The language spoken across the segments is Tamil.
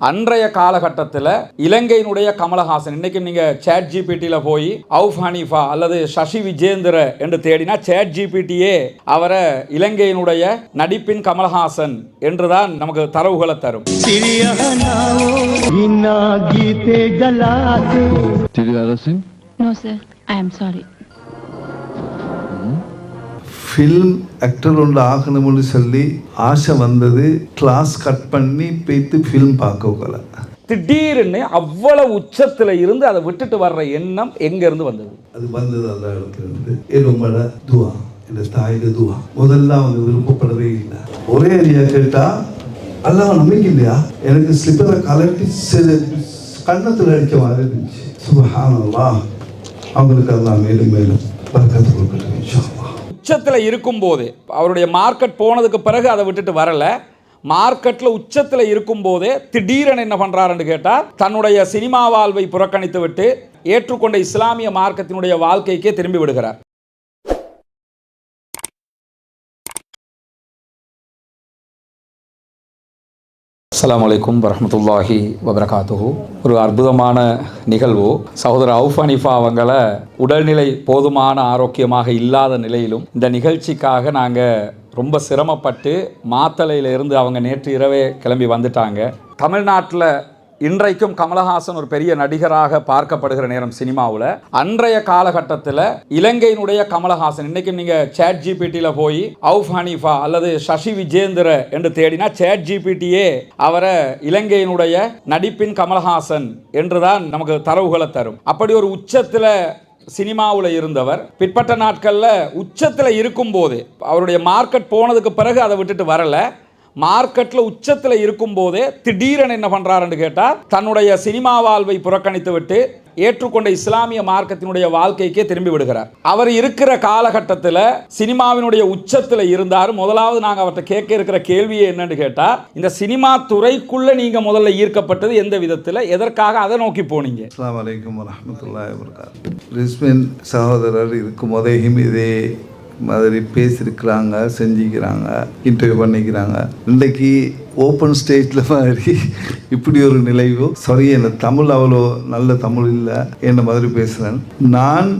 அன்றைய காலகட்டத்தில் இலங்கையினுடைய கமலஹாசன் இன்னைக்கு நீங்க சேட் ஜிபிடியில் போய் அவுஃப் ஹனீஃபா அல்லது சசி விஜேந்திர என்று தேடினா சேட் ஜிபிடியே அவரை இலங்கையினுடைய நடிப்பின் கமலஹாசன் என்றுதான் நமக்கு தரவுகளை தரும் Did you ever sing? No, sir. I am sorry. Film actor ஒன்று ஆகணும்னு சொல்லி ஆசை வந்தது. கிளாஸ் கட் பண்ணி போய்த்து ஃபில்ம் பார்க்க போகல திடீர்னு அவ்வளவு உச்சத்துல இருந்து அதை விட்டுட்டு வர்ற எண்ணம் எங்க இருந்து வந்தது? அது வந்தது அந்த இடத்துல இருந்து. என்னோட துவா. என் தாயோட துவா. முதல்ல அவங்க விருப்பப்படவே இல்லை. ஒரே ஐடியா கேட்டா அல்லாஹ் நம்பிக்கை இல்லையா எனக்கு ஸ்லிப்பரை கலட்டி கண்ணத்தில் அடிச்ச மாதிரி இருந்துச்சு. சுபஹானல்லாஹ். அவங்களுக்கு எல்லாம் மேலும் மேலும் பறக்கத்து கொடுக்கட்டும் இன்ஷா அல்லாஹ். உச்சத்தில் இருக்கும் போது அவருடைய மார்க்கெட் போனதுக்கு பிறகு அதை விட்டுட்டு வரல. மார்க்கெட்டில் உச்சத்தில் இருக்கும்போதே திடீரென என்ன பண்ணுறாருன்னு கேட்டால் தன்னுடைய சினிமா வாழ்வை புறக்கணித்து விட்டு ஏற்றுக்கொண்ட இஸ்லாமிய மார்க்கத்தினுடைய வாழ்க்கைக்கே திரும்பி விடுகிறார். அஸ்லாம் அலைக்கும் வரமத்துல்லாஹி வபரகாத்துஹு. ஒரு அற்புதமான நிகழ்வு சகோதரர் அவுஃப் அனிஃபா அவங்கள உடல்நிலை போதுமான ஆரோக்கியமாக இல்லாத நிலையிலும் இந்த நிகழ்ச்சிக்காக நாங்கள் ரொம்ப சிரமப்பட்டு மாத்தலையிலிருந்து அவங்க நேற்று இரவே கிளம்பி வந்துட்டாங்க. தமிழ்நாட்டில் இன்றைக்கும் கமலஹாசன் ஒரு பெரிய நடிகராக பார்க்கப்படுகிற நேரம் சினிமாவில். அன்றைய காலகட்டத்தில் இலங்கையினுடைய கமலஹாசன் இன்றைக்கும் நீங்கள் சேட் ஜிபிடியில் போய் அவுஃப் ஹனீஃபா அல்லது சசி விஜேந்திர என்று தேடினா சேட் ஜிபிடியே அவரை இலங்கையினுடைய நடிப்பின் கமலஹாசன் என்றுதான் நமக்கு தரவுகளை தரும். அப்படி ஒரு உச்சத்தில் சினிமாவில் இருந்தவர் பிற்பட்ட நாட்களில் உச்சத்தில் இருக்கும்போது அவருடைய மார்க்கெட் போனதுக்கு பிறகு அதை விட்டுட்டு வரல. மார்க்கெட்டில் உச்சத்தில் இருக்கும்போதே திடீரென என்ன பண்ணுறாருன்னு கேட்டால் தன்னுடைய சினிமா வாழ்வை புறக்கணித்து விட்டு ஏற்றுக்கொண்ட இஸ்லாமிய மார்க்கத்தினுடைய வாழ்க்கைக்கே திரும்பி விடுகிறார். அவர் இருக்கிற காலகட்டத்தில் சினிமாவினுடைய உச்சத்தில் இருந்தார். முதலாவது நாங்கள் அவர்கிட்ட கேட்க இருக்கிற கேள்வியே என்னன்னு கேட்டால் இந்த சினிமா துறைக்குள்ளே நீங்கள் முதல்ல ஈர்க்கப்பட்டது எந்த விதத்தில்? எதற்காக அதை நோக்கி போனீங்க? அஸ்லாம் வலைக்கம் வரமத்துல்லா சகோதரர் இருக்கும் போதே இதே மாதிரி பேசியிருக்கிறாங்க செஞ்சுக்கிறாங்க இன்டர்வியூ பண்ணிக்கிறாங்க. இன்றைக்கி ஓப்பன் ஸ்டேஜில் மாதிரி இப்படி ஒரு நிலைவு. சாரி என்ன தமிழ் அவ்வளோ நல்ல தமிழ் இல்லை என்ன மாதிரி பேசுகிறேன் நான்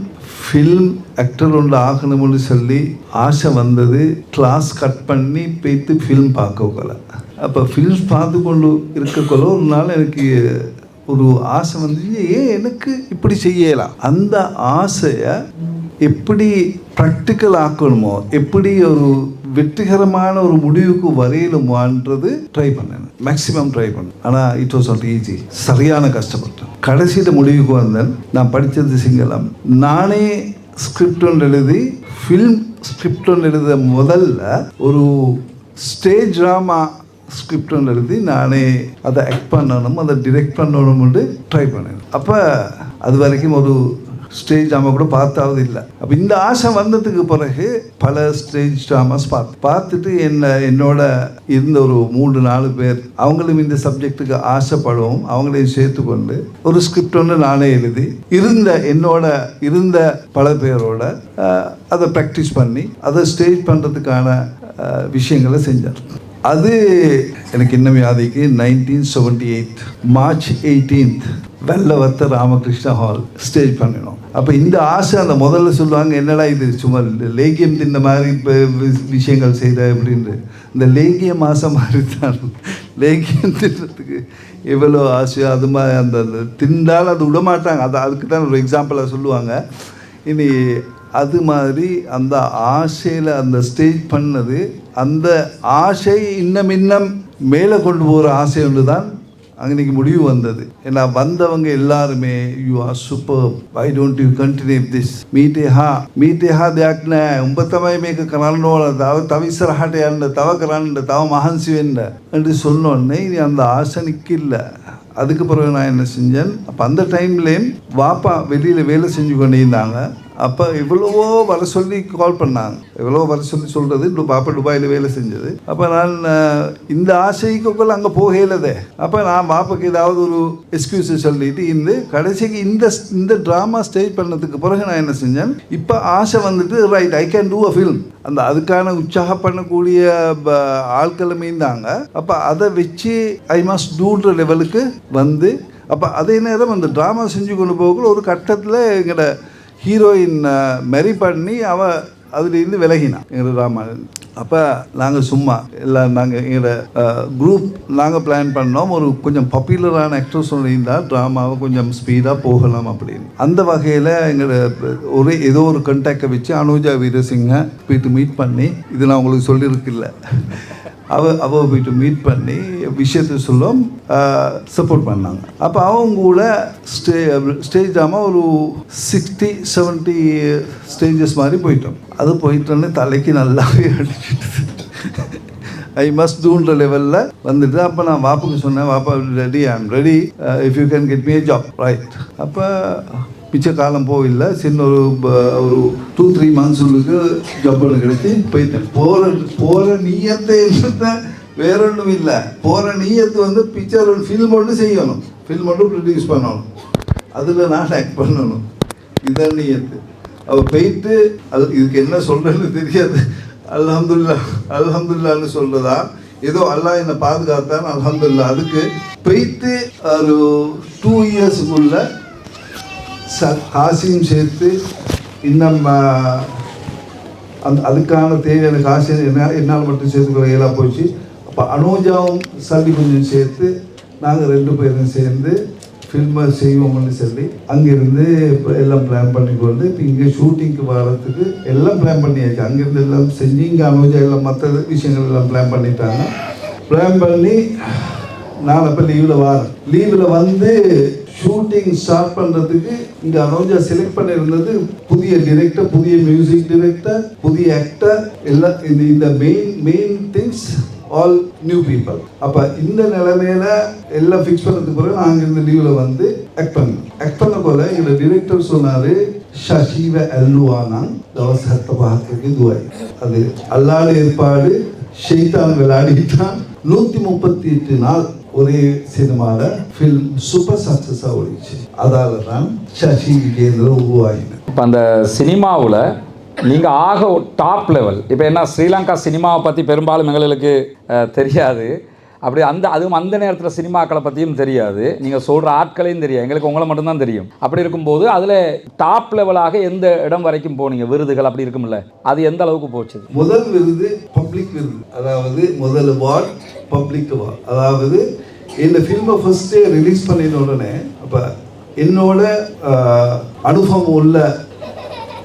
ஃபில்ம் ஆக்டர் ஒன்று ஆகணும்னு சொல்லி ஆசை வந்தது கிளாஸ் கட் பண்ணி போய்த்து ஃபில்ம் பார்க்க போகல அப்போ ஃபில்ம்ஸ் பார்த்து கொண்டு இருக்கக்குள்ள ஒரு நாள் எனக்கு ஒரு ஆசை வந்துச்சு ஏன் எனக்கு இப்படி செய்யலாம். அந்த ஆசையை எப்படி ப்ராக்டிக்கல் ஆக்கணுமோ எப்படி ஒரு வெற்றிகரமான ஒரு முடிவுக்கு வரையலுமான்றது ட்ரை பண்ணேன். மேக்ஸிமம் ட்ரை பண்ணேன். ஆனால் இட் வாஸ் நாட் ஈஸி சரியான கஷ்டப்பட்டேன். கடைசியில் முடிவுக்கு வந்தேன். நான் படித்தது சிங்களம். நானே ஸ்கிரிப்ட் ஒன்று எழுதி ஃபில்ம் ஸ்கிரிப்ட் ஒன்று எழுத முதல்ல ஒரு ஸ்டேஜ் ட்ராமா ஸ்கிரிப்ட் ஒன்று எழுதி நானே அதை ஆக்ட் பண்ணணும் அதை டிரெக்ட் பண்ணணும்னு ட்ரை பண்ணேன். அப்போ அது வரைக்கும் ஒரு ஸ்டேஜ் ட்ராமா கூட பார்த்தாவது இல்லை. அப்போ இந்த ஆசை வந்ததுக்கு பிறகு பல ஸ்டேஜ் ட்ராமாஸ் பார்த்து பார்த்துட்டு என்ன என்னோட இருந்த ஒரு மூன்று நாலு பேர் அவங்களும் இந்த சப்ஜெக்ட்டுக்கு ஆசைப்படவும். அவங்களையும் சேர்த்து கொண்டு ஒரு ஸ்கிரிப்ட் ஒன்று நானே எழுதி இருந்த என்னோட இருந்த பல பேரோட அதை ப்ராக்டிஸ் பண்ணி அதை ஸ்டேஜ் பண்ணுறதுக்கான விஷயங்களை செஞ்சார் அது எனக்கு இன்னும் வியாதிக்கு nineteen seventy eight March eighteenth Wellawatte Ramakrishna hall stage பண்ணினோம். அப்போ இந்த ஆசை அந்த முதல்ல சொல்லுவாங்க என்னடா இது? சும்மா லேகியம் தின்ன மாதிரி இப்போ விஷயங்கள் செய்த அப்படின்ட்டு. இந்த லேகியம் மாதம் மாதிரி தான் லேகியம் தின்றதுக்கு எவ்வளோ ஆசையோ அது மாதிரி அந்த அந்த தின்றால் அது விட மாட்டாங்க அது அதுக்கு தான் ஒரு எக்ஸாம்பிளாக சொல்லுவாங்க. இனி அது மாதிரி அந்த ஆசையில் அந்த ஸ்டேஜ் பண்ணது அந்த ஆசை இன்னும் இன்னும் மேலே கொண்டு போகிற ஆசை ஒன்று தான் அன்னைக்கு முடிவு வந்தது. ஏன்னா வந்தவங்க எல்லாருமே you are super I don't you continue this meet ha meet ஹா ದಾಟ್ನ உம்பத்தமாய் மேக்கு கலாண்டோல தவ தவிசர் ஹாட்டே அந்த தவ கலாண்ட தவ மகன்சி வேண்ட என்று சொன்னோடனே இனி அந்த ஆசை நிற்கல அதுக்கு பிறகு நான் என்ன செஞ்சேன் அப்போ அந்த டைம்லேயும் வாப்பா வெளியில் வேலை செஞ்சு கொண்டே இருந்தாங்க. அப்போ இவ்வளவோ வர சொல்லி கால் பண்ணாங்க. எவ்வளவோ வர சொல்லி சொல்கிறது பாப்பா துபாயில் வேலை செஞ்சது. அப்போ நான் இந்த ஆசைக்குள்ள அங்கே போகலதே. அப்போ நான் பாப்பாக்கு ஏதாவது ஒரு எக்ஸ்கியூஸ் சொல்லிட்டு இந்த கடைசிக்கு இந்த இந்த ட்ராமா ஸ்டேஜ் பண்ணதுக்கு பிறகு நான் என்ன செஞ்சேன்? இப்போ ஆசை வந்துட்டு right I can do a film அந்த அதுக்கான உற்சாகம் பண்ணக்கூடிய ப- ஆட்களும் அப்போ அதை வச்சு ஐ மஸ்ட் டூன்ற லெவலுக்கு வந்து அப்போ அதே நேரம் அந்த ட்ராமா செஞ்சு கொண்டு போகக்குள்ள ஒரு கட்டத்தில் எங்களோட ஹீரோயின் மெரி பண்ணி அவள் அதுலேருந்து விலகினான். எங்கள் ராமாயணன் அப்போ நாங்கள் சும்மா எல்லாம் நாங்கள் எங்களோட குரூப் நாங்கள் பிளான் பண்ணோம். ஒரு கொஞ்சம் பாப்புலரான ஆக்டர்ஸ் இருந்தால் ட்ராமாவை கொஞ்சம் ஸ்பீடாக போகலாம் அப்படின்னு. அந்த வகையில் எங்களோட ஒரே ஏதோ ஒரு கண்டாக்டை வச்சு அனுஜா வீரசிங்கை போயிட்டு மீட் பண்ணி இது நான் உங்களுக்கு சொல்லியிருக்கில்ல அவ அவ போய்ட்டு மீட் பண்ணி விஷயத்தை சொல்லும் சப்போர்ட் பண்ணாங்க. அப்போ அவங்க கூட ஸ்டே ஸ்டேஜ் ட்ராமா ஒரு சிக்ஸ்டி செவன்ட்டி ஸ்டேஜஸ் மாதிரி போயிட்டோம். அது போயிட்டோன்னே தலைக்கு நல்லாவே அடிச்சிட்டு ஐ மஸ்ட் டூன்ற லெவலில் வந்துட்டு அப்போ நான் வாப்புக்கு சொன்னேன் வாப்பா ready I am ready if you can get me job right அப்போ மிச்ச காலம் போகல சின்ன ஒரு ப- ஒரு டூ த்ரீ மந்த்ஸுக்கு ஜப்பல் கிடைச்சி போயிட்டேன். போகிற போகிற நீயத்தை என்னத்தை வேற ஒன்றும் இல்லை. போகிற நீயத்து வந்து பிக்சர் ஃபில்ம் ஒன்று செய்யணும். ஃபில்ம் ஒன்று ப்ரொடியூஸ் பண்ணணும். அதில் நான் ஆக்ட் பண்ணணும். இதான் நீயத்து. அவள் போயிட்டு அது இதுக்கு என்ன சொல்கிறேன்னு தெரியாது. அல்ஹம்துல்லா அல்ஹம்துல்லான்னு சொல்கிறதா ஏதோ அல்லாஹ் என்னை பாதுகாத்தான் அல்ஹம்துல்லா. அதுக்கு போயிட்டு ஒரு டூ இயர்ஸுக்குள்ள ச காசையும் சேர்த்து இன்னும் ஆ, அந்த அதுக்கான தேவையான காசு என்ன என்னால் மட்டும் சேர்த்துக்கிற இயலாக போச்சு. அப்போ அனோஜாவும் சல்லி கொஞ்சம் சேர்த்து நாங்கள் ரெண்டு பேரும் சேர்ந்து ஃபில்மை செய்வோம்னு சொல்லி அங்கேருந்து இப்போ எல்லாம் பிளான் பண்ணி வந்து இப்போ இங்கே ஷூட்டிங்க்கு வர்றதுக்கு எல்லாம் பிளான் பண்ணியாச்சு. அங்கேருந்து எல்லாம் செஞ்சு இங்கே அனுஜா எல்லாம் மற்ற விஷயங்கள் எல்லாம் பிளான் பண்ணிட்டாங்க. பிளான் பண்ணி நான் அப்போ லீவில் வரேன். லீவில் வந்து ஷூட்டிங் ஸ்டார்ட் பண்ணுறதுக்கு இங்கே அனோஜா செலக்ட் பண்ணியிருந்தது புதிய டிரெக்டர் புதிய மியூசிக் டிரெக்டர் புதிய ஆக்டர் எல்லாம் இந்த இந்த main main things all new people அப்போ இந்த நிலைமையில எல்லாம் ஃபிக்ஸ் பண்ணதுக்கு பிறகு நாங்கள் இந்த லீவில் வந்து ஆக்ட் பண்ணோம். ஆக்ட் பண்ண போல எங்களோட டிரெக்டர் சொன்னார் ஷஷீவ அல்லுவானான் தவசத்தை பார்க்கறதுக்கு துவாய் அது அல்லாட ஏற்பாடு ஷெய்தான் விளையாடிட்டான். நூற்றி முப்பத்தி எட்டு நாள் ஒரே சினிமாவில் ஃபில்ம் சூப்பர் சக்ஸஸாக ஓடிச்சு அதால தான் சசி விஜேந்திரன் உருவாகினேன் இப்போ அந்த சினிமாவில் நீங்கள் ஆக டாப் லெவல் இப்போ என்ன ஸ்ரீலங்கா சினிமாவை பற்றி பெரும்பாலும் எங்களுக்கு தெரியாது. அப்படி அந்த அதுவும் அந்த நேரத்தில் சினிமாக்களை பற்றியும் தெரியாது. நீங்கள் சொல்கிற ஆட்களையும் தெரியாது. எங்களுக்கு உங்களை மட்டும்தான் தெரியும். அப்படி இருக்கும்போது அதில் டாப் லெவலாக எந்த இடம் வரைக்கும் போனீங்க? விருதுகள் அப்படி இருக்கும்ல. அது எந்த அளவுக்கு போச்சு? முதல் விருது பப்ளிக் விருது. அதாவது முதல் அவார்ட் பப்ளிக் அவார்ட் அதாவது இந்த ஃபில்மை ஃபஸ்ட்டு ரிலீஸ் பண்ணின உடனே அப்போ என்னோட அனுபவம் உள்ள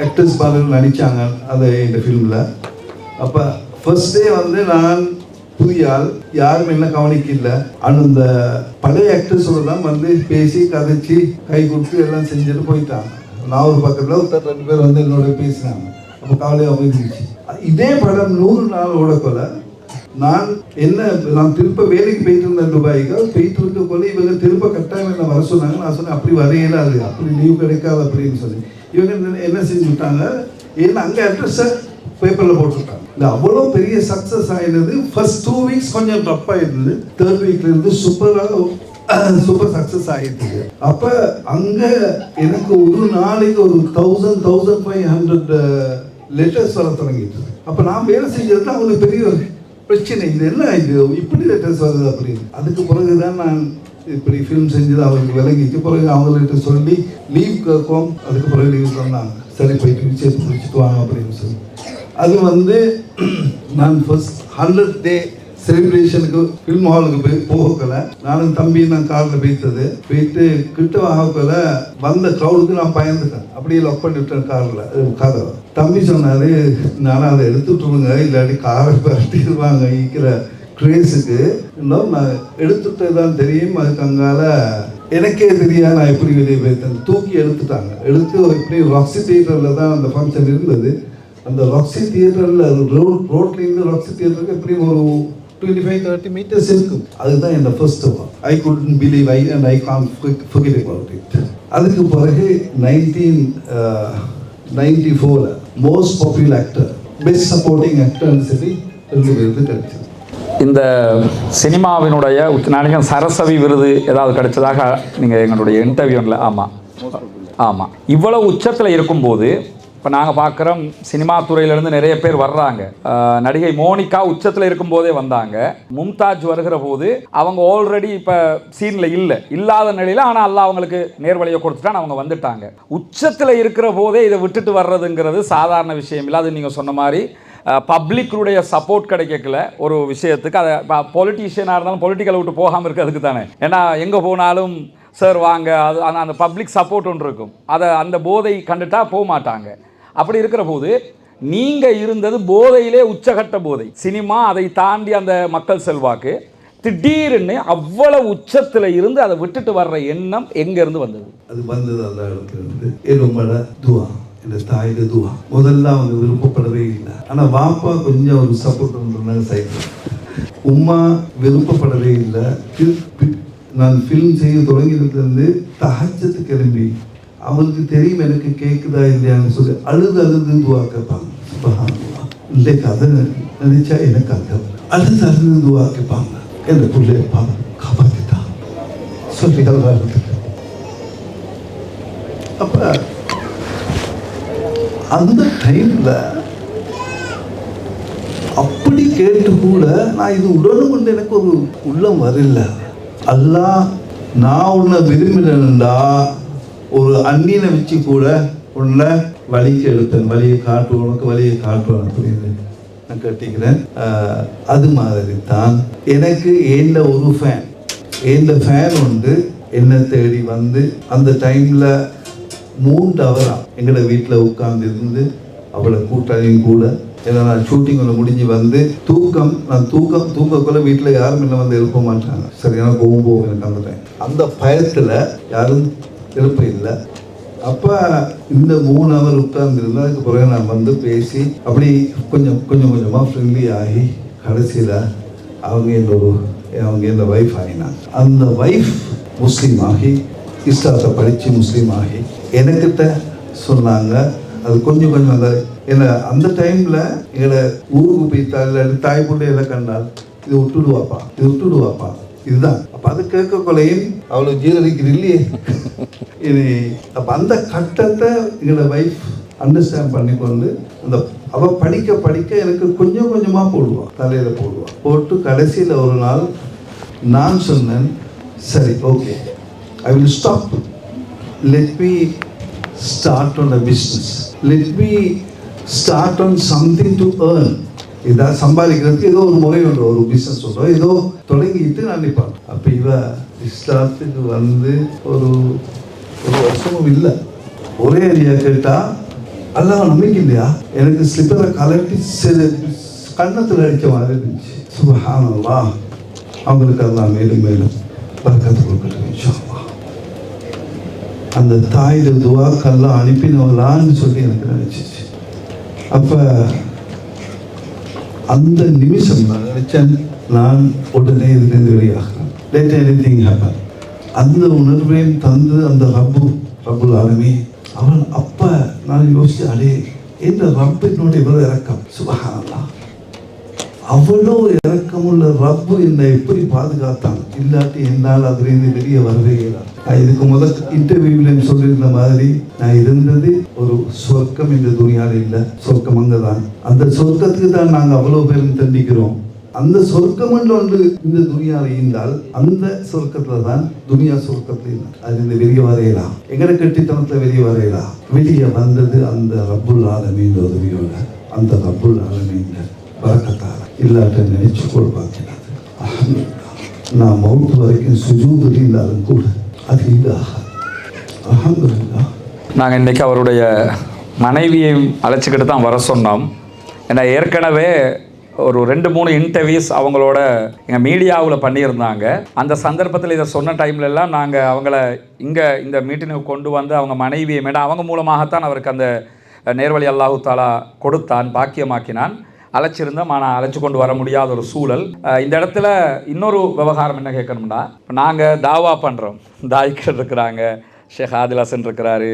ஆக்டர்ஸ் பாலர் நடித்தாங்க அது இந்த ஃபிலிமில் அப்போ ஃபஸ்ட்டே வந்து நான் புதிய ஆள் யாரும் என்ன கவனிக்கல. ஆனால் பழைய ஆக்டர்ஸோட தான் வந்து பேசி கதைச்சி கை கொடுத்து எல்லாம் செஞ்சுட்டு போயிட்டாங்க. நான் ஒரு பக்கத்தில் ஒருத்தர் ரெண்டு பேர் வந்து என்னோட பேசினாங்க. அப்போ கவலையாக இருந்துச்சு இதே படம் நூறு நாள் ஓடக்கொள்ள நான் என்ன நான் திரும்ப வேலைக்கு போயிட்டு இருந்தேன் துபாய்க்கு. போயிட்டு இருக்க போல இவங்க திரும்ப கட்டாயம் என்ன வர சொன்னாங்க. நான் சொன்னேன் அப்படி வரையில அது. அப்படி லீவ் கிடைக்காது அப்படின்னு சொல்லி. இவங்க என்ன- செஞ்சு விட்டாங்க? ஏன்னா அங்கே அட்ரஸை பேப்பரில் போட்டுருக்காங்க. இந்த அவ்வளோ பெரிய சக்ஸஸ் ஆயினது. ஃபர்ஸ்ட் டூ வீக்ஸ் கொஞ்சம் டஃப் ஆயிருந்தது தேர்ட் வீக்ல இருந்து சூப்பராக சூப்பர் சக்ஸஸ் ஆயிடுது அப்போ அங்கே எனக்கு ஒரு நாளைக்கு ஒரு thousand thousand five hundred letters வர தொடங்கிட்டு அப்போ நான் வேலை செஞ்சது அவங்களுக்கு பெரிய பிரச்சனை இது என்ன இது? இப்படி லெட்டர்ஸ் வருது அப்படின்னு அதுக்கு பிறகு தான் நான் இப்படி ஃபிலிம் செஞ்சது அவருக்கு விளங்கிச்சு பிறகு அவங்கள்ட்ட சொல்லி லீவ் கேட்கும். அதுக்கு பிறகு லீவ் சொன்னாங்க. சரி போயிட்டு சேர்த்து பிடிச்சிட்டு வாங்க அப்படின்னு சொல்லி. அது வந்து நான் ஃபர்ஸ்ட் ஹண்ட்ரட் டே செலிப்ரேஷனுக்கு ஃபில்ம் ஹாலுக்கு போய் போகல நானும் தம்பி நான் காரில் போய்த்தது போயிட்டு கிட்ட வாங்கல வந்த க்ரௌடுக்கு நான் பயந்துட்டேன். அப்படியே லாக் பண்ணி விட்டேன் காரில். கதை. தம்பி சொன்னாரு நானும் அதை எடுத்துட்டு விடுங்க இல்லாட்டி காரை பரட்டிடுவாங்க இருக்கிற கிரேஸுக்கு இன்னும் நான் எடுத்துட்டு தான் தெரியும். அதுக்கு அங்கால எனக்கே தெரியாது நான் எப்படி வெளியே போயிருந்தேன் தூக்கி எடுத்துட்டாங்க. எடுத்து எப்படி ராக்ஸி தியேட்டரில் தான் அந்த ஃபங்க்ஷன் இருந்தது. அந்த ராக்ஸி தியேட்டரில் ரோட் ரோட்லேருந்து ராக்ஸி தியேட்டருக்கு எப்படி ஒரு டுவெண்ட்டி ஃபைவ் தேர்ட்டி மீட்டர்ஸ் இருக்கும். அதுதான் என்னோட first I good believe I and I can forget about it அதுக்கு பிறகு நைன்டீன் நைன்டி ஃபோரில் most popular actor best supporting ஆக்டர்னு சொல்லி ரெண்டு பேருக்கு கிடைச்சது. இந்த சினிமாவினுடைய நினைக்கிறேன் சரஸ்வதி விருது ஏதாவது கிடைச்சதாக நீங்கள் எங்களுடைய இன்டர்வியூவில் ஆமாம் ஆமாம் இவ்வளவு உச்சத்தில் இருக்கும்போது இப்போ நாங்கள் பார்க்குறோம் சினிமா துறையிலேருந்து நிறைய பேர் வர்றாங்க. நடிகை மோனிகா உச்சத்தில் இருக்கும்போதே வந்தாங்க. மும்தாஜ் வருகிற போது அவங்க ஆல்ரெடி இப்போ சீனில் இல்லை. இல்லாத நிலையில் ஆனால் அல்லாஹ் அவங்களுக்கு நேர்வழியை கொடுத்துட்டான் அவங்க வந்துட்டாங்க. உச்சத்தில் இருக்கிற போதே இதை விட்டுட்டு வர்றதுங்கிறது சாதாரண விஷயம் இல்லை. அது நீங்கள் சொன்ன மாதிரி பப்ளிக்குடைய சப்போர்ட் கிடைக்கல ஒரு விஷயத்துக்கு. அதை பொலிட்டீஷியனாக இருந்தாலும் பொலிட்டிக்கலை விட்டு போகாமல் இருக்கிறதுக்கு தானே. ஏன்னா எங்கே போனாலும் சார் வாங்க அது அந்த அந்த பப்ளிக் சப்போர்ட் ஒன்று இருக்கும். அதை அந்த போதை கண்டுட்டா போக மாட்டாங்க. அப்படி இருக்கிற போது நீங்கள் இருந்தது போதையிலே உச்சகட்ட போதை. சினிமா அதை தாண்டி அந்த மக்கள் செல்வாக்கு. திடீர்னு அவ்வளவு உச்சத்தில் இருந்து அதை விட்டுட்டு வர்ற எண்ணம் எங்கேருந்து வந்தது? அது வந்தது அந்த இடத்துலேருந்து என்னோட துவா இந்த தாயோட துவா. முதல்ல அவங்க விருப்பப்படவே இல்லை. ஆனால் வாப்பா கொஞ்சம் ஒரு சப்போர்ட் பண்ணுறாங்க சைக்கிள் உம்மா விருப்பப்படவே இல்லை. நான் ஃபிலிம் செய்ய தொடங்கினதுலேருந்து தகச்சத்து கிளம்பி அவங்களுக்கு தெரியும் எனக்கு கேட்குதா இல்லையான்னு சொல்லி அழுது அழுது துவா கேட்பாங்க. இல்லை கதை நினைச்சா எனக்கு அந்த அழுது அழுது துவா கேட்பாங்க. என் பிள்ளை பாவம் காப்பாற்றிட்டான் சொல்லி அல்லாஹ் அப்ப அந்த டைம்ல அப்படி கேட்டு கூட நான் இது உடனும் கொண்டு எனக்கு ஒரு உள்ளம் வரல. அல்லா நான் உன்னை விரும்பினேன்டா. ஒரு அந்நியனை வச்சு கூட உன்னை வழிக்கு எடுத்தேன் வழியை காட்டு உனக்கு வழியை காட்டுவேன் அப்படின்னு நான் கட்டிக்கிறேன். அது மாதிரி தான் எனக்கு ஏண்ட ஒரு ஃபேன் ஏண்ட ஃபேன் உண்டு என்ன தேடி வந்து அந்த டைமில் மூன்று அவரா எங்களோட வீட்டில் உட்கார்ந்து இருந்து அவளை கூட்டாளியும் கூட. ஏன்னா நான் ஷூட்டிங்கில் முடிஞ்சு வந்து தூக்கம் நான் தூக்கம் தூக்கக்குள்ளே வீட்டில் யாரும் என்ன வந்து எழுப்ப மாட்டாங்க. சரியான கோவம் போகும் எனக்கு அந்த டைம் அந்த பயத்தில் யாரும் எழுப்ப இல்லை. அப்போ இந்த மூணு அவர் உட்கார்ந்துருந்தா அதுக்கு பிறகு நான் வந்து பேசி அப்படி கொஞ்சம் கொஞ்சம் கொஞ்சமாக ஃப்ரெண்ட்லி ஆகி கடைசியில் அவங்க என்னோட அவங்க இந்த ஒய்ஃப் ஆகினாங்க அந்த ஒய்ஃப் முஸ்லீம் ஆகி இஸ்லாத்தை படித்து முஸ்லீம் ஆகி எனக்கிட்ட சொன்னாங்க. அது கொஞ்சம் கொஞ்சம் அந்த என்ன அந்த டைமில் எங்களை ஊருக்கு போய்த்தா இல்லை தாய் பிள்ளையெல்லாம் கண்டால் இது விட்டுடுவாப்பா இது விட்டுடுவாப்பா இதுதான். அப்போ அது கேட்கக்குள்ளையும் அவ்வளோ ஜீரணிக்கு இல்லையே? இது அப்போ அந்த கட்டத்தை எங்களோட வைஃப் அண்டர்ஸ்டாண்ட் பண்ணிக்கொண்டு அந்த அவள் படிக்க படிக்க எனக்கு கொஞ்சம் கொஞ்சமாக போடுவான் தலையில் போடுவான் போட்டு கடைசியில் ஒரு நாள் நான் சொன்னேன் சரி okay I will stop let be start on a business let be start on something to earn இதான் சம்பாதிக்கிறதுக்கு ஏதோ ஒரு முறை உண்டு ஒரு பிஸ்னஸ் சொல்கிறோம் ஏதோ தொடங்கிட்டு நினைப்பாங்க அப்போ இவ இஸ்லாத்துக்கு வந்து ஒரு ஒரு வருஷமும் இல்லை. ஒரே ஏரியா கேட்டால் அல்லாஹ் நம்பிக்கை இல்லையா? எனக்கு ஸ்லிப்பரை கலட்டி கண்ணத்தில் அடித்த மாதிரி இருந்துச்சு. சுபஹானல்லா அவங்களுக்கு அதெல்லாம் மேலும் மேலும் பறக்கத்து கொடுக்கட்டும் அந்த தாயில துவாக்கெல்லாம் அனுப்பினவளான்னு சொல்லி எனக்கு நினச்சிச்சு. அப்போ அந்த நிமிஷம் நான் நினைச்சேன் நான் உடனே இதுலேருந்து வெளியாகிறேன். லேட் எனிதிங் ஹேப்பன் அந்த உணர்வையும் தந்து அந்த ரப்பு ரப்புல் ஆலமி அவன் அப்போ நான் யோசிச்சு அடே இந்த ரப்பினுடைய இவ்வளோ இறக்கம்? சுபஹானல்லாஹ். அவ்வளோ இறக்கமுள்ள ரப்பு என்னை எப்படி பாதுகாத்தான்? இல்லாட்டி என்னால் அதுலேருந்து வெளியே வரவே இதுக்கு முதல் இன்டர்வியூவில் சொல்லியிருந்த மாதிரி நான் இருந்தது ஒரு சொர்க்கம் இந்த துணியால் இல்லை சொர்க்கம் அங்கே தான் அந்த சொர்க்கத்துக்கு தான் நாங்கள் அவ்வளோ பேரும் தண்டிக்கிறோம். அந்த சொர்க்கம் என்று ஒன்று இந்த துணியால் இருந்தால் அந்த சொர்க்கத்தில் தான் துனியா சொர்க்கத்தில் அது இந்த வெளியே வரையலாம் எங்கட கட்டித்தனத்தில் வெளியே வரையலாம் வெளியே வந்தது அந்த ரப்புல் ஆலமீன் உதவியோட. அந்த ரப்புல் ஆலமீன் பறக்கத்தால். இல்லாட்ட நினைச்சு கொள்வாக்கிறது நான் மவுத்து வரைக்கும் சுஜூது இல்லாலும் கூட அது இல்லாக அஹமதுல்லா நாங்கள் இன்றைக்கி அவருடைய மனைவியையும் அழைச்சிக்கிட்டு தான் வர சொன்னோம். ஏன்னா ஏற்கனவே ஒரு ரெண்டு மூணு இன்டர்வியூஸ் அவங்களோட எங்கள் மீடியாவில் பண்ணியிருந்தாங்க. அந்த சந்தர்ப்பத்தில் இதை சொன்ன டைம்ல எல்லாம் நாங்கள் அவங்கள இங்கே இந்த மீட்டினுக்கு கொண்டு வந்து அவங்க மனைவியை மேடம் அவங்க மூலமாகத்தான் அவருக்கு அந்த நேர்வழி அல்லாஹு தாலா கொடுத்தான் பாக்கியமாக்கினான். அழைச்சிருந்தோம் ஆனால் அழைச்சி கொண்டு வர முடியாத ஒரு சூழல். இந்த இடத்துல இன்னொரு விவகாரம் என்ன கேட்கணும்னா இப்போ நாங்கள் தாவா பண்ணுறோம் தாய்க்கர் இருக்கிறாங்க ஷேக் ஆதில் ஹசன் இருக்கிறாரு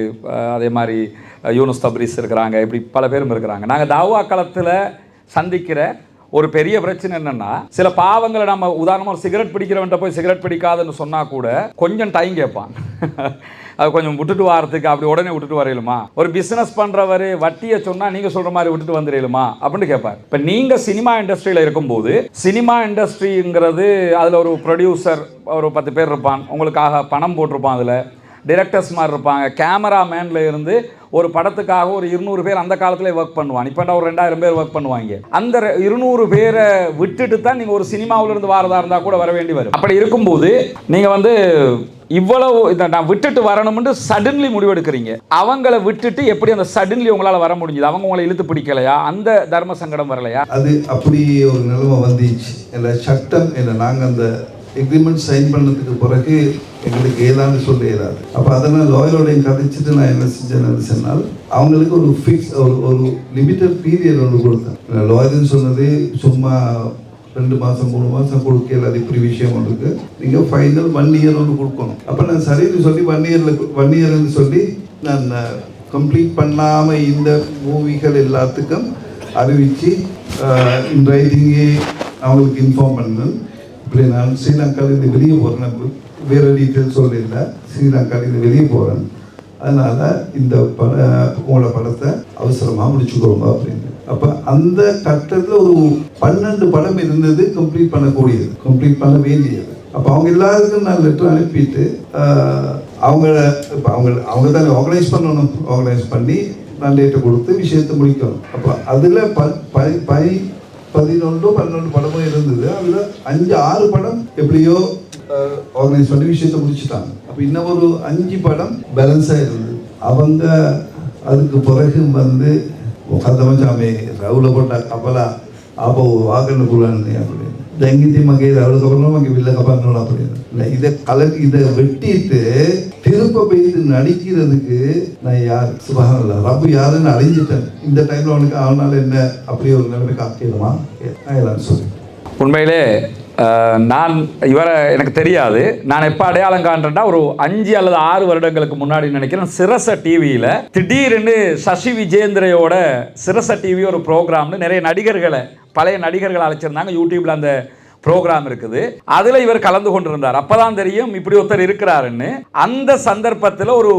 அதே மாதிரி யூனுஸ் தப்ரீஸ் இருக்கிறாங்க இப்படி பல பேரும் இருக்கிறாங்க. நாங்கள் தாவா களத்தில் சந்திக்கிற ஒரு பெரிய பிரச்சனை என்னன்னா சில பாவங்களை நம்ம உதாரணமாக ஒரு சிகரெட் பிடிக்கிறவன்ட்ட போய் சிகரெட் பிடிக்காதுன்னு சொன்னால் கூட கொஞ்சம் டைம் கேட்பான் அது கொஞ்சம் விட்டுட்டு வாரத்துக்கு அப்படி உடனே விட்டுட்டு வரையிலுமா? ஒரு பிஸ்னஸ் பண்ணுறவர் வட்டியை சொன்னால் நீங்கள் சொல்கிற மாதிரி விட்டுட்டு வந்துடலுமா அப்படின்னு கேட்பார் இப்போ நீங்கள் சினிமா இண்டஸ்ட்ரியில் இருக்கும்போது சினிமா இண்டஸ்ட்ரிங்கிறது அதில் ஒரு ப்ரொடியூசர் ஒரு பத்து பேர் இருப்பான். உங்களுக்காக பணம் போட்டிருப்பான் அதில். டிரெக்டர்ஸ் மாதிரி இருப்பாங்க. கேமராமேனில் இருந்து ஒரு படத்துக்காக ஒரு இருநூறு பேர் அந்த காலத்தில் ஒர்க் பண்ணுவான். இப்போ ஒரு ரெண்டாயிரம் பேர் ஒர்க் பண்ணுவாங்க. அந்த இருநூறு பேரை விட்டுட்டு தான் நீங்கள் ஒரு சினிமாவிலிருந்து இருந்து வாரதா இருந்தால் கூட வர வேண்டி வரும். அப்படி இருக்கும்போது நீங்கள் வந்து இவ்வளவு இதை நான் விட்டுட்டு வரணும்னு சடன்லி முடிவெடுக்கிறீங்க. அவங்கள விட்டுட்டு எப்படி அந்த சடன்லி உங்களால் வர முடிஞ்சது? அவங்க உங்களை இழுத்து பிடிக்கலையா? அந்த தர்ம சங்கடம் வரலையா? அது அப்படி ஒரு நிலைமை வந்துச்சு. இல்லை சட்டம் இல்லை நாங்கள் அந்த எக்ரிமெண்ட் சைன் பண்ணதுக்கு பிறகு எங்களுக்கு ஏதான்னு சொல்ல இயலாது. அப்போ அதனால் லாயரோடையும் கதைச்சிட்டு நான் என்ன செஞ்சேன்னு சொன்னால் அவங்களுக்கு ஒரு ஃபிக்ஸ் ஒரு ஒரு லிமிட்டட் பீரியட் ஒன்று கொடுத்தேன். லாயர்னு சொன்னது சும்மா ரெண்டு மாதம் மூணு மாதம் கொடுக்கல அது இப்படி விஷயம் இருக்குது நீங்கள் ஃபைனல் ஒன் இயர் ஒன்று கொடுக்கணும். அப்போ நான் சரின்னு சொல்லி ஒன் இயரில் ஒன் இயர்னு சொல்லி நான் கம்ப்ளீட் பண்ணாமல் இந்த மூவிகள் எல்லாத்துக்கும் அறிவித்து இன் ரைட்டிங்கே அவங்களுக்கு இன்ஃபார்ம் பண்ணேன். இப்படி நான் ஸ்ரீலங்காவில் இது வெளியே போகிறேன் வேறு டீட்டெயில் சொல்லியிருந்தேன் ஸ்ரீலங்காவில் இது வெளியே போகிறேன் அதனால் இந்த பட உங்களோட படத்தை அவசரமாக முடிச்சுக்கோங்க அப்படின்னு. அப்போ அந்த கட்டத்தில் ஒரு பன்னெண்டு படம் இருந்தது கம்ப்ளீட் பண்ணக்கூடியது. கம்ப்ளீட் பண்ண வேண்டியது. அப்போ அவங்க எல்லாருக்கும் நான் லெட்டர் அனுப்பிட்டு அவங்கள இப்போ அவங்க அவங்க தான் ஆர்கனைஸ் பண்ணணும் ஆர்கனைஸ் பண்ணி நான் டேட்டை கொடுத்து விஷயத்தை முடிக்கணும். அப்போ அதில் ப பை பதினொன்றோ பன்னெண்டு படமும் இருந்தது. அதில் அஞ்சு ஆறு படம் எப்படியோ ஆர்கனைஸ் பண்ணி விஷயத்தை முடிச்சுட்டாங்க. அப்போ இன்னும் ஒரு அஞ்சு படம் பேலன்ஸாக இருந்தது. அவங்க அதுக்கு பிறகு வந்து முகத்தமச்சாமே ரவுல போட்ட கப்பலா அப்போ வாகன குழான்னு அப்படின்னு ஜங்கித்தி மகே ரவுல கப்பலும் மகே வில்ல கப்பலும் அப்படின்னு இல்லை இதை கலக்கு இதை வெட்டிட்டு திருப்ப போயிட்டு நடிக்கிறதுக்கு நான் யார்? சுபகானில்ல ரப்பு யாருன்னு அழிஞ்சிட்டேன் இந்த டைமில் அவனுக்கு அவனால என்ன அப்படியே ஒரு நிலைமைக்கு காத்திடலாம் ஆயிடலாம்னு சொல்லி உண்மையிலே நான் இவரை எனக்கு தெரியாது. நான் எப்போ அடையாளம் காண்றேன்னா ஒரு அஞ்சு அல்லது ஆறு வருடங்களுக்கு முன்னாடி நினைக்கிறேன். சிரச டிவியில் திடீர்னு சசி விஜேந்திரையோட சிரச டிவி ஒரு ப்ரோக்ராம்னு நிறைய நடிகர்களை பழைய நடிகர்கள் அழைச்சிருந்தாங்க. யூடியூப்பில் அந்த ப்ரோக்ராம் இருக்குது. அதில் இவர் கலந்து கொண்டிருந்தார். அப்போதான் தெரியும் இப்படி ஒருத்தர் இருக்கிறாருன்னு. அந்த சந்தர்ப்பத்தில் ஒரு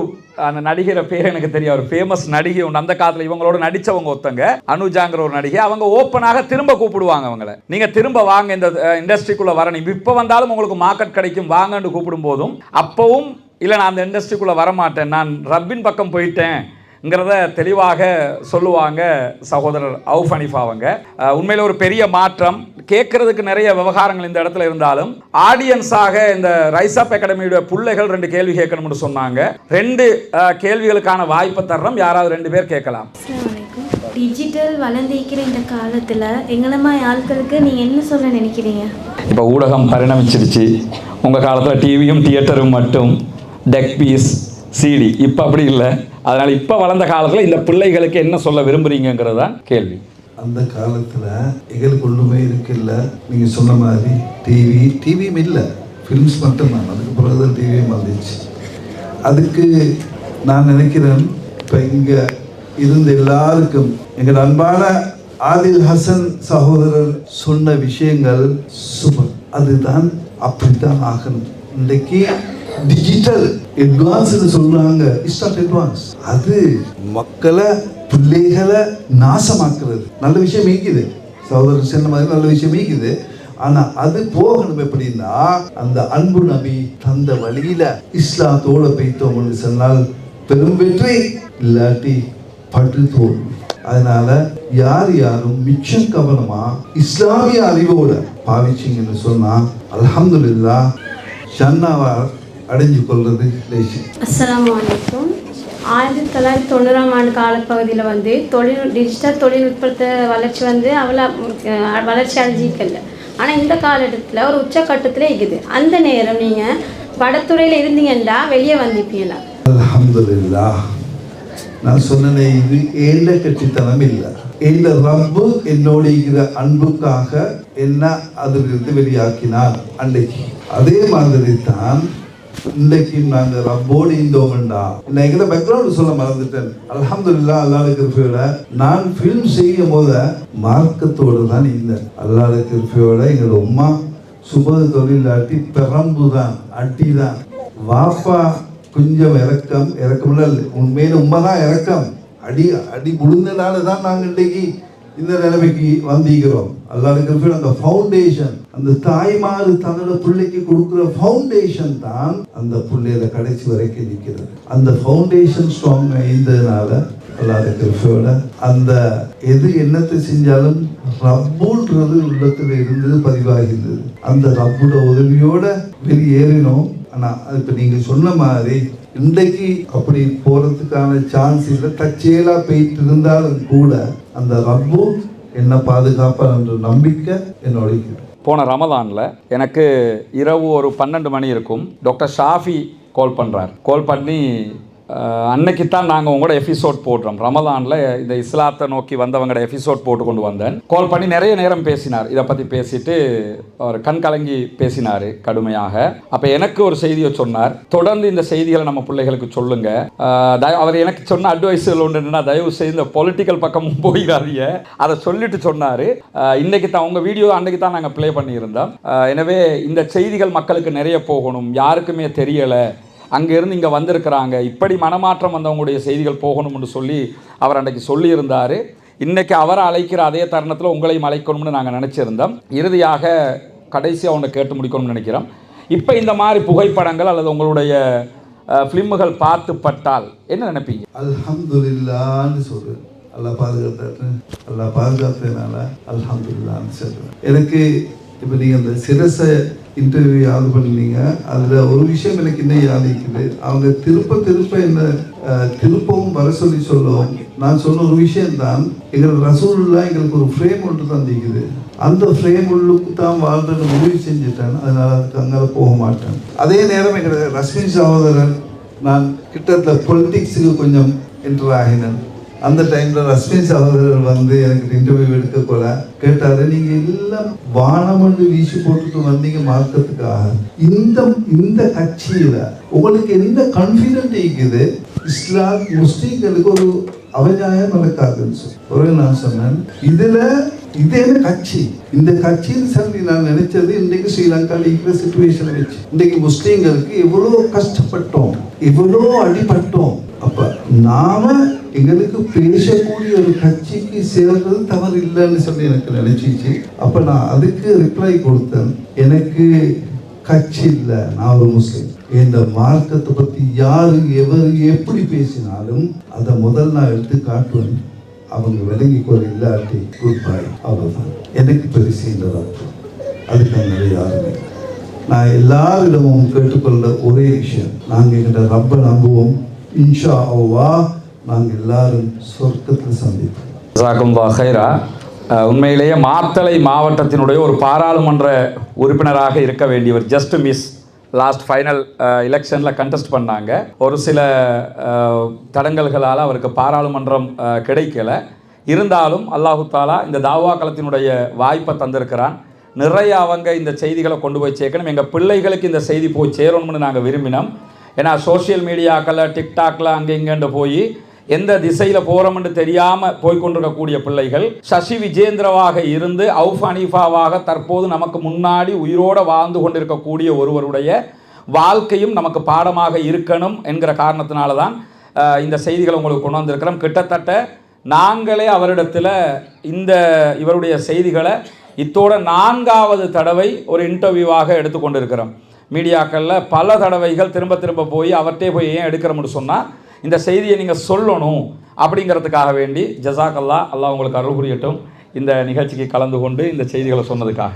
அந்த நடிகரை பேர் எனக்கு தெரியும். ஒரு ஃபேமஸ் நடிகை உண்டு. அந்த காலத்தில் இவங்களோட நடித்தவங்க ஒருத்தங்க அனுஜாங்கிற ஒரு நடிகை. அவங்க ஓப்பனாக திரும்ப கூப்பிடுவாங்க அவங்கள. நீங்கள் திரும்ப வாங்க இந்த இண்டஸ்ட்ரிக்குள்ளே வரணும். இப்போ வந்தாலும் உங்களுக்கு மார்க்கெட் கிடைக்கும். வாங்கன்னு கூப்பிடும் போதும் அப்பவும் இல்லை நான் அந்த இண்டஸ்ட்ரிக்குள்ளே வரமாட்டேன். நான் ரப்பின் பக்கம் போயிட்டேன். ங்கிறத தெளிவாக சொல்லுவாங்க சகோதரர் அவுஃப் அவங்க. அஹ், உண்மையில ஒரு பெரிய மாற்றம். கேட்கறதுக்கு நிறைய விவகாரங்கள் இந்த இடத்துல இருந்தாலும் ஆடியன்ஸாக இந்த ரைஸ் அப் அகாடமியோட பிள்ளைகள் ரெண்டு கேள்வி கேட்கணும்னு சொன்னாங்க. ரெண்டு கேள்விகளுக்கான வாய்ப்பை தர்றோம். யாராவது ரெண்டு பேர் கேட்கலாம். அஸ்ஸலாமு அலைக்கும். டிஜிட்டல் வளர்ந்திருக்கிற இந்த காலத்தில் எங்களை மாதிரி ஆட்களுக்கு நீங்கள் என்ன சொல்ல நினைக்கிறீங்க? இப்போ ஊடகம் பரிணமிச்சிருச்சு. உங்கள் காலத்தில் டிவியும் தியேட்டரும் மட்டும். டெக் பீஸ் சிடி இப்போ அப்படி இல்லை. அதனால் இப்போ வளர்ந்த காலத்தில் இந்த பிள்ளைகளுக்கு என்ன சொல்ல விரும்புறீங்கிறது தான் கேள்வி. அந்த காலத்தில் எங்களுக்கு ஒன்றுமே இருக்குல்ல. நீங்கள் சொன்ன மாதிரி டிவி டிவியும் இல்லை. ஃபிலிம்ஸ் மட்டும்தான். அதுக்கு பிறகு தான் டிவியும் வந்துச்சு. அதுக்கு நான் நினைக்கிறேன் இப்போ இங்கே இருந்த எல்லாருக்கும் எங்கள் அன்பான ஆதில் ஹசன் சகோதரர் சொன்ன விஷயங்கள் சூப்பர் அதுதான் அப்படித்தான் ஆகணும். இன்றைக்கு டிஜிட்டல் அட்வான்ஸ் சொல்றாங்க. இட்ஸ் நாட் அட்வான்ஸ் அது மக்களை பிள்ளைகளை நாசமாக்குறது. நல்ல விஷயம் மீக்குது சகோதரர் சொன்ன மாதிரி நல்ல விஷயம் மீக்குது ஆனா அது போகணும் எப்படின்னா அந்த அன்பு நபி தந்த வழியில இஸ்லாத்தோட பெய்தோம்னு சொன்னால் பெரும் வெற்றி இல்லாட்டி பட்டு தோல்வி அதனால யார் யாரும் மிச்சம் கவனமா இஸ்லாமிய அறிவோட பாவிச்சிங்கன்னு சொன்னா அல்ஹம்துலில்லாஹ் சன்னாவார் அடைஞ்சு கொள்றது லேசி. அஸ்ஸலாமு அலைக்கும். ஆயிரத்தி தொள்ளாயிரத்தி தொண்ணூறாம் ஆண்டு காலப்பகுதியில் வந்து தொழில் டிஜிட்டல் தொழில்நுட்பத்தை வளர்ச்சி வந்து அவ்வளோ வளர்ச்சி அடைஞ்சிக்கல ஆனால் இந்த காலகட்டத்தில் ஒரு உச்சக்கட்டத்தில் இருக்குது. அந்த நேரம் நீங்கள் படத்துறையில் இருந்தீங்கன்னா வெளியே வந்திப்பீங்களா அல்ஹம்துலில்லாஹ் நான் சொன்னேனே இது ஏழ கட்சித்தனம் இல்லை. ஏழ ரப்பு என்னோட இருக்கிற அன்புக்காக என்ன அதிலிருந்து வெளியாக்கினார் அன்றைக்கு அதே மாதிரி தான் இன்றைக்கு நாங்கள் ரப்போடு இருந்தோம்டா நான் எங்களை பேக்ரவுண்ட் சொல்ல மறந்துட்டேன். அல்ஹம்துலில்லாஹ் அல்லாஹ் கிருப்பியோட நான் ஃபிலிம் செய்யும் போது மார்க்கத்தோடு தான் இருந்தேன். அல்லாஹ் கிருப்பியோட எங்கள் உமா சுப தொழிலாட்டி பெரம்பு தான் அட்டி தான் வாப்பா கொஞ்சம் இறக்கம் இறக்கம்ல உண்மையில உண்மை தான் இறக்கம். அடி அடி விழுந்தனால தான் நாங்கள் இன்றைக்கு இந்த நிலைமைக்கு வந்திருக்கிறோம். அல்லாஹ் அந்த ஃபவுண்டேஷன் அந்த தாய்மாரு தன்னோட பிள்ளைக்கு கொடுக்குற ஃபவுண்டேஷன் தான் அந்த பிள்ளையில கடைசி வரைக்கும் நிற்கிறது. அந்த ஃபவுண்டேஷன் ஸ்ட்ராங் இருந்ததுனால அல்லாத கிருப்பையோட அந்த எது என்னத்தை செஞ்சாலும் ரப்புன்றது உள்ளத்தில் இருந்தது பதிவாகிருந்தது அந்த ரப்போட உதவியோட வெளியேறினோம். ஆனால் இப்போ நீங்கள் சொன்ன மாதிரி இன்றைக்கு அப்படி போகிறதுக்கான சான்ஸ் இல்லை. தச்சேலாக போயிட்டு இருந்தாலும் கூட அந்த ரப்பு என்ன பாதுகாப்பார் என்ற நம்பிக்கை என்னோட போன ரமதானில் எனக்கு இரவு ஒரு பன்னெண்டு மணி இருக்கும். டாக்டர் ஷாஃபி கால் பண்ணுறார் கால் பண்ணி அன்னைக்கு தான் நாங்கள் உங்களோட எபிசோட் போடுறோம். ரமதானில் இந்த இஸ்லாத்தை நோக்கி வந்தவங்களோட எபிசோட் போட்டு கொண்டு வந்தேன். கால் பண்ணி நிறைய நேரம் பேசினார். இதை பற்றி பேசிட்டு அவர் கண் கலங்கி பேசினார் கடுமையாக. அப்போ எனக்கு ஒரு செய்தியை சொன்னார். தொடர்ந்து இந்த செய்திகளை நம்ம பிள்ளைகளுக்கு சொல்லுங்க. அவர் எனக்கு சொன்ன அட்வைஸுகள் ஒன்று என்னன்னா தயவு செய்து இந்த பொலிட்டிக்கல் பக்கமும் போயிடாதீங்க. அதை சொல்லிட்டு சொன்னார். இன்னைக்கு தான் உங்கள் வீடியோ அன்றைக்கு தான் நாங்கள் ப்ளே பண்ணியிருந்தோம் எனவே இந்த செய்திகள் மக்களுக்கு நிறைய போகணும். யாருக்குமே தெரியலை. அங்கேருந்து இங்கே வந்திருக்கிறாங்க. இப்படி மனமாற்றம் வந்தவங்களுடைய செய்திகள் போகணும்னு சொல்லி அவர் அன்றைக்கு சொல்லியிருந்தார். இன்னைக்கு அவரை அழைக்கிற அதே தருணத்தில் உங்களையும் அழைக்கணும்னு நாங்கள் நினச்சிருந்தோம். இறுதியாக கடைசியாக அவனை கேட்டு முடிக்கணும்னு நினைக்கிறோம். இப்போ இந்த மாதிரி புகைப்படங்கள் அல்லது உங்களுடைய ஃபிலிம்முகள் பார்த்து பட்டால் என்ன நினைப்பீங்க? அல்ஹம்துலில்லான்னு சொல்கிறேன் அல்லா பாதுகாத்தாரு அல்லா பாதுகாத்ததுனால அல்ஹம்துல்லான்னு சொல்கிறேன் எனக்கு இப்போ நீங்கள் அந்த சிரசை இன்டர்வியூ யாது பண்ணீங்க? அதில் ஒரு விஷயம் எனக்கு இன்னும் யாதிக்குது. அவங்க திருப்ப திருப்ப என்ன திருப்பவும் வர சொல்லி சொல்லுவோம் நான் சொன்ன ஒரு விஷயம்தான் எங்களுக்கு ரசூல்லாம் எங்களுக்கு ஒரு ஃப்ரேம் ஒன்று தந்திக்குது அந்த ஃப்ரேம் உள்ளுக்கு தான் வாழ்றேன்னு முடிவு செஞ்சுட்டேன். அதனால் அதுக்கு அங்கே போக மாட்டேன். அதே நேரம் எங்களோட ரஸ்மின் சகோதரன் நான் கிட்டத்தட்ட பொலிட்டிக்ஸுக்கு கொஞ்சம் என்டர் ஆகினேன். அந்த டைம்ல ரஷ்மி சகோதரர் வந்து எனக்கு இன்டர்வியூ எடுக்க போல கேட்டாரு நீங்க எல்லாம் வானமண்டு வீசி போட்டுட்டு வந்தீங்க மார்க்கத்துக்காக. இந்த இந்த கட்சியில உங்களுக்கு எந்த கான்ஃபிடென்ட் இருக்குது? இஸ்லாம் முஸ்லீம்களுக்கு ஒரு அவஜாயம் நடக்காதுன்னு சொல்லி. ஒரு நான் சொன்னேன். இதுல இதே என்ன கட்சி இந்த கட்சியில் சரி நான் நினைச்சது இன்றைக்கு ஸ்ரீலங்காவில் இருக்கிற சுச்சுவேஷனை வச்சு. இன்றைக்கு முஸ்லீம்களுக்கு எவ்வளோ கஷ்டப்பட்டோம் எவ்வளோ அடிபட்டோம். அப்ப நாம எங்களுக்கு பேசக்கூடிய ஒரு கட்சிக்கு சேர்றது தவறு இல்லைன்னு சொல்லி எனக்கு நினைச்சிச்சு. அப்ப நான் அதுக்கு ரிப்ளை கொடுத்தேன் எனக்கு கட்சி இல்லை நான் ஒரு முஸ்லீம். இந்த மார்க்கத்தை பத்தி யாரு எவர் எப்படி பேசினாலும் அதை முதல் நான் எடுத்து காட்டுவேன். அவங்க விலகிக்கொள்ள இல்லாட்டி குட் பை அவ்வளோதான் எனக்கு பெருசுன்ற அர்த்தம் அதுக்கு நிறைய யாருமே நான் எல்லாரிடமும் கேட்டுக்கொள்ள ஒரே விஷயம். நாங்கள் எங்கிட்ட ரப்ப நம்புவோம். இன்ஷா அவ்வா நாங்கள் எல்லாரும் சொர்க்கத்தில் சந்திப்போம். ஜாக்குல்லா ஹைரா உண்மையிலேயே மாத்தளை மாவட்டத்தினுடைய ஒரு பாராளுமன்ற உறுப்பினராக இருக்க வேண்டியவர் ஜஸ்ட் மிஸ் லாஸ்ட் ஃபைனல் எலெக்ஷனில் கண்டெஸ்ட் பண்ணாங்க. ஒரு சில uh, தடங்கல்களால் அவருக்கு பாராளுமன்றம் uh, கிடைக்கல. இருந்தாலும் அல்லாஹு தாலா இந்த தாவா களத்தினுடைய வாய்ப்பை தந்திருக்கிறான். நிறைய அவங்க இந்த செய்திகளை கொண்டு போய் சேர்க்கணும். எங்கள் பிள்ளைகளுக்கு இந்த செய்தி போய் சேரணும்னு நாங்கள் விரும்பினோம். ஏன்னா சோஷியல் மீடியாக்களில் டிக்டாக்ல அங்கே இங்கேண்டு போய் எந்த திசையில் போகிறோம்னு தெரியாமல் போய்க்கொண்டிருக்கக்கூடிய பிள்ளைகள் சசி விஜேந்திரவாக இருந்து அவுஃப் அனீஃபாவாக தற்போது நமக்கு முன்னாடி உயிரோடு வாழ்ந்து கொண்டிருக்கக்கூடிய ஒருவருடைய வாழ்க்கையும் நமக்கு பாடமாக இருக்கணும் என்கிற காரணத்தினால தான் இந்த செய்திகளை உங்களுக்கு கொண்டு வந்திருக்கிறோம். கிட்டத்தட்ட நாங்களே அவரிடத்தில் இந்த இவருடைய செய்திகளை இத்தோட நான்காவது தடவை ஒரு இன்டர்வியூவாக எடுத்துக்கொண்டிருக்கிறோம். மீடியாக்களில் பல தடவைகள் திரும்ப திரும்ப போய் அவர்கிட்டே போய் ஏன் எடுக்கிறோம்னு சொன்னால் இந்த செய்தியை நீங்கள் சொல்லணும் அப்படிங்கிறதுக்காக வேண்டி ஜசாக் அல்லா அல்லா உங்களுக்கு அருள் புரியட்டும். இந்த நிகழ்ச்சிக்கு கலந்து கொண்டு இந்த செய்திகளை சொன்னதுக்காக.